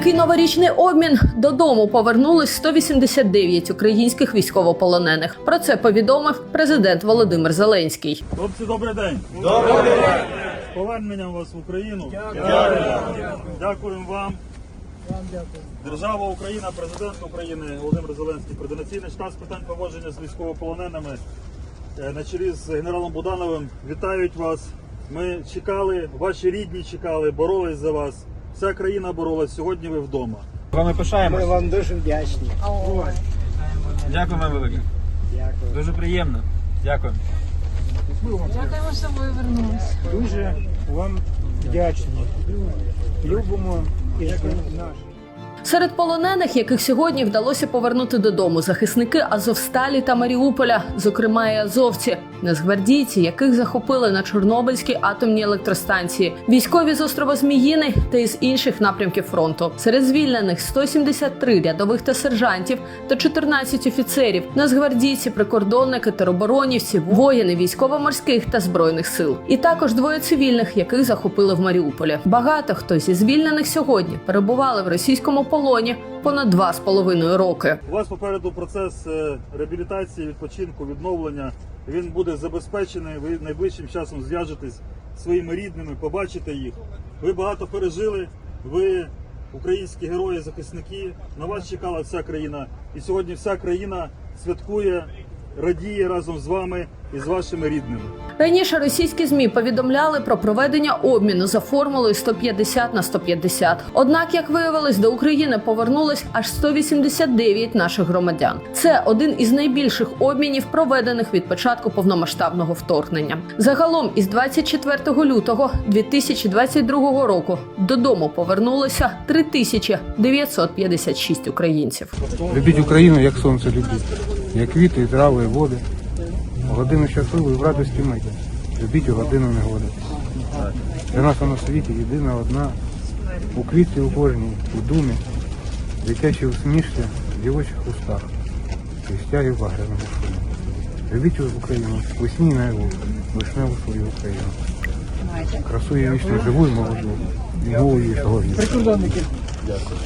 новорічний обмін додому повернулись 189 українських військовополонених. Про це повідомив президент Володимир Зеленський. Хлопці, добрий день. Добрий день. З поверненням вас в Україну. Дякую. Дякуємо вам. Держава Україна, президент України Володимир Зеленський, координаційний штаб з питань поводження з військовополоненими е, на чолі з генералом Будановим вітають вас. Ми чекали, ваші рідні чекали, боролись за вас. Вся країна боролась. Сьогодні ви вдома. Вами пишаємось. Ми вам дуже вдячні. Дякую вам велике. Дякую. Дуже приємно. Дякую. Дякуємо, що ви вернулися. Дуже вам вдячні. Любимо і наш. Серед полонених, яких сьогодні вдалося повернути додому, захисники Азовсталі та Маріуполя, зокрема і азовці, нацгвардійці, яких захопили на Чорнобильській атомній електростанції, військові з острова Зміїни та із інших напрямків фронту. Серед звільнених 173 рядових та сержантів та 14 офіцерів, нацгвардійці, прикордонники, тероборонівці, воїни військово-морських та збройних сил. І також двоє цивільних, яких захопили в Маріуполі. Багато хто зі звільнених сьогодні перебували в російському полоні понад два з половиною роки. У вас попереду процес е, реабілітації, відпочинку, відновлення. Він буде забезпечений. Ви найближчим часом зв'яжетесь своїми рідними, побачите їх. Ви багато пережили. Ви українські герої, захисники. На вас чекала вся країна. І сьогодні вся країна святкує, радіє разом з вами і з вашими рідними. Раніше російські змі повідомляли про проведення обміну за формулою 150 на 150. Однак, як виявилось, до України повернулось аж 189 наших громадян. Це один із найбільших обмінів, проведених від початку повномасштабного вторгнення. Загалом, із 24 лютого 2022 року додому повернулося 3956 українців. Любіть Україну, як сонце любіть, як квіти, і трави, і води. Годину щасливої в радості миті. Любіть у годину негоди. Для нас на світі єдина одна. У квітці у кожній, у думі, дитячі усмішки, в дівочих устах, і стяги в багряному шумі. Любіть Україну, весні наяву, вишневу свою Україну. Красу її вічно живу і молоду, і мову її сьогодні. Прикордонники. Дякую.